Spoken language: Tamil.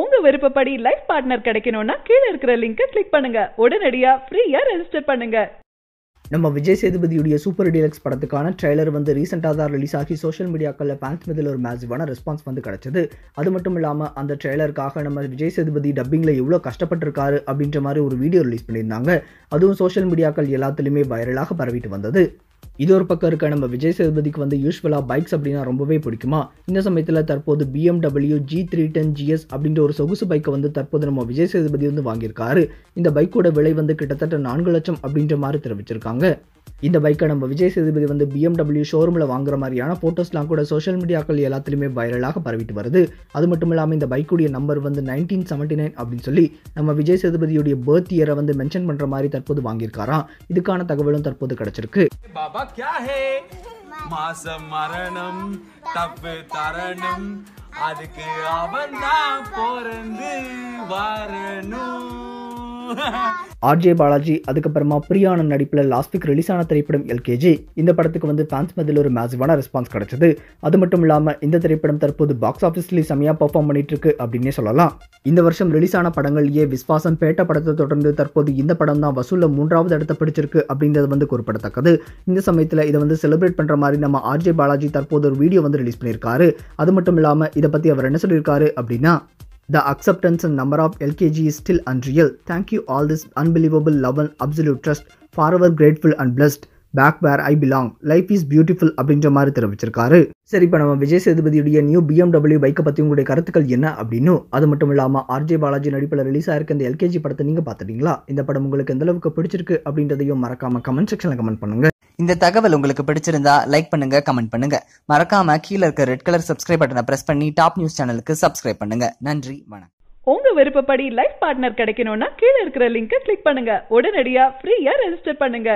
உங்க விருப்பப்படி லைஃப் பார்ட்னர் கிடைக்கணும்னா கீழே இருக்கிற லிங்கை கிளிக் பண்ணுங்க. உடனடியா ஃப்ரீயா ரெஜிஸ்டர் பண்ணுங்க. நம்ம விஜய் சேதுபதியுடைய சூப்பர் டீலக்ஸ் படத்துக்கான ட்ரெய்லர் வந்து ரீசெண்டாக தான் ரிலீஸ் ஆகி சோஷியல் மீடியாக்களில் ஃபேன்ஸ் மீதில் ஒரு மேசிவான ரெஸ்பான்ஸ் வந்து கிடச்சிது. அது மட்டும் இல்லாமல் அந்த ட்ரெய்லருக்காக நம்ம விஜய் சேதுபதி டப்பிங்கில் எவ்வளோ கஷ்டப்பட்டிருக்காரு அப்படின்ற மாதிரி ஒரு வீடியோ ரிலீஸ் பண்ணியிருந்தாங்க. அதுவும் சோஷியல் மீடியாக்கள் எல்லாத்துலேயுமே வைரலாக பரவிட்டு வந்தது. இது ஒரு பக்கம் இருக்க நம்ம விஜய் சேதுபதிக்கு வந்து யூஸ்வலாக பைக்ஸ் அப்படின்னா ரொம்பவே பிடிக்குமா? இந்த சமயத்தில் தற்போது BMW G three ten GS அப்படின்ற ஒரு சொகுசு பைக்கை வந்து தற்போது நம்ம விஜய் சேதுபதி வந்து வாங்கியிருக்காரு. இந்த பைக்கோட விலை வந்து கிட்டத்தட்ட நான்கு லட்சம் அப்படின்ற மாதிரி தெரிவிச்சிருக்காங்க. இந்த பைக்கை நம்ம விஜய் சேதுபதி வந்து பிஎம்டபிள்யூ ஷோரூமில் வாங்குற மாதிரியான ஃபோட்டோஸ்லாம் கூட சோஷியல் மீடியாக்கள் எல்லாத்துலேயுமே வைரலாக பரவிட்டு வருது. அது மட்டும் இல்லாமல் இந்த பைக்குடைய நம்பர் வந்து நைன்டீன் செவன்ட்டி நைன் அப்படின்னு சொல்லி நம்ம விஜய் சேதுபதியுடைய பர்த் இயரை வந்து மென்ஷன் பண்ணுற மாதிரி தற்போது வாங்கியிருக்காராம். இதுக்கான தகவலும் தற்போது கிடச்சிருக்கு. மாசம் மரணம் தப்பு தரணம். அதுக்கு அவன் தான் பிறந்து வரணும். ஆர்ஜே பாலாஜி அதுக்கப்புறமா பிரியானந்த் நடிப்பில் லாஸ்ட் வீக் ரிலீஸ் ஆன திரைப்படம் எல்கேஜி இந்த படத்துக்கு வந்து ஃபேன்ஸ் மதியில் ஒரு மேசிவான ரெஸ்பான்ஸ் கிடைச்சது. அது மட்டும் இல்லாமல் இந்த திரைப்படம் தற்போது பாக்ஸ் ஆஃபீஸ்லேயே செமையாக பர்ஃபார்ம் பண்ணிட்டு இருக்கு அப்படின்னே சொல்லலாம். இந்த வருஷம் ரிலீஸ் ஆன படங்கள்லேயே விஸ்வாசம் பேட்ட படத்தை தொடர்ந்து தற்போது இந்த படம் தான் வசூலில் மூன்றாவது இடத்தை பிடிச்சிருக்கு அப்படின்றது வந்து குறிப்பிடத்தக்கது. இந்த சமயத்தில் இதை வந்து செலிப்ரேட் பண்ணுற மாதிரி நம்ம ஆர்ஜே பாலாஜி தற்போது ஒரு வீடியோ வந்து ரிலீஸ் பண்ணியிருக்காரு. அது மட்டும் இல்லாமல் இதை பற்றி அவர் என்ன சொல்லியிருக்காரு அப்படின்னா The acceptance and number of LKG is still unreal. Thank you all this unbelievable love and absolute trust. Forever grateful and blessed. Back where I belong life is beautiful அப்படின்ற மாதிரி தெரிவிச்சிருக்காரு சரி இப்போ நம்ம விஜய் சேதுபதியுடைய நியூ பிஎம்டபிள்யூ பைக்கை பற்றி உங்களுடைய கருத்துக்கள் என்ன அப்படின்னு அது மட்டும் இல்லாமல் ஆர்ஜே பாலாஜி நடிப்பில் ரிலீஸ் ஆயிருக்க இந்த எல்கேஜி படத்தை நீங்கள் பார்த்துட்டீங்களா இந்த படம் உங்களுக்கு எந்த அளவுக்கு பிடிச்சிருக்கு அப்படின்றதையும் மறக்காம கமெண்ட் செக்ஷனில் கமெண்ட் பண்ணுங்க இந்த தகவல் உங்களுக்கு பிடிச்சிருந்தா லைக் பண்ணுங்க கமெண்ட் பண்ணுங்க. மறக்காம கீழ இருக்க ரெட் கலர் சப்ஸ்கிரைப் பட்டனை பிரஸ் பண்ணி டாப் நியூஸ் சேனலுக்கு சப்ஸ்கிரைப் பண்ணுங்க. நன்றி வணக்கம். உங்க விருப்பப்படி லைஃப் பார்ட்னர் கிடைக்கணும்னா கீழே இருக்கிற லிங்கை கிளிக் பண்ணுங்க. உடனடியா ஃப்ரீயா ரெஜிஸ்டர் பண்ணுங்க.